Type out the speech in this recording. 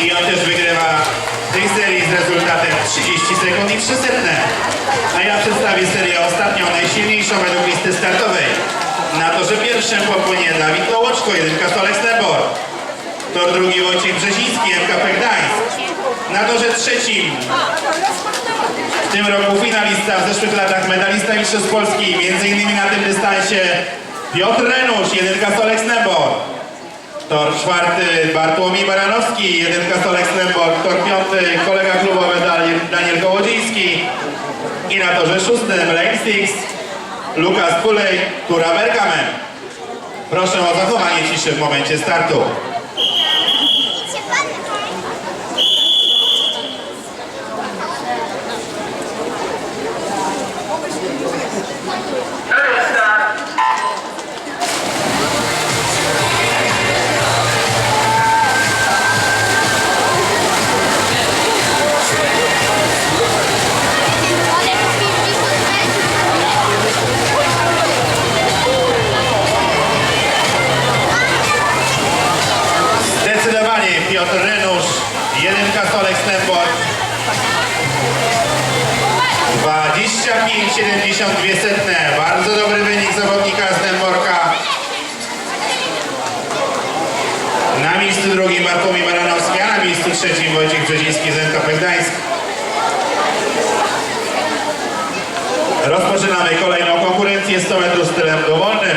I on też wygrywa tej serii z rezultatem 30 sekund i 3 setne. A ja przedstawię serię ostatnią, najsilniejszą według listy startowej. Na torze pierwszym popłynie Dawid Kołoczko, jedynka Stolek Snowboard. Tor drugi Wojciech Brzeziński, MKP Gdańsk. Na torze trzecim w tym roku finalista, w zeszłych latach medalista Mistrzostw Polski, między innymi na tym dystansie Piotr Renusz, jedynka Stolek Snowboard. Tor czwarty Bartłomiej Baranowski, jedynka Stolek Snowboard. Tor piąty kolega klubowy Daniel, Kołodziejski. I na torze szóstym Lane Sticks, Lukas Kulej, Tura Bergamen. Proszę o zachowanie ciszy w momencie startu. 25,72 setne. Bardzo dobry wynik zawodnika Snowboardka. Na miejscu drugim Bartłomiej Baranowski, a na miejscu trzecim Wojciech Brzeziński z NKP Gdańsk. Rozpoczynamy kolejną konkurencję 100 metrów stylem dowolnym.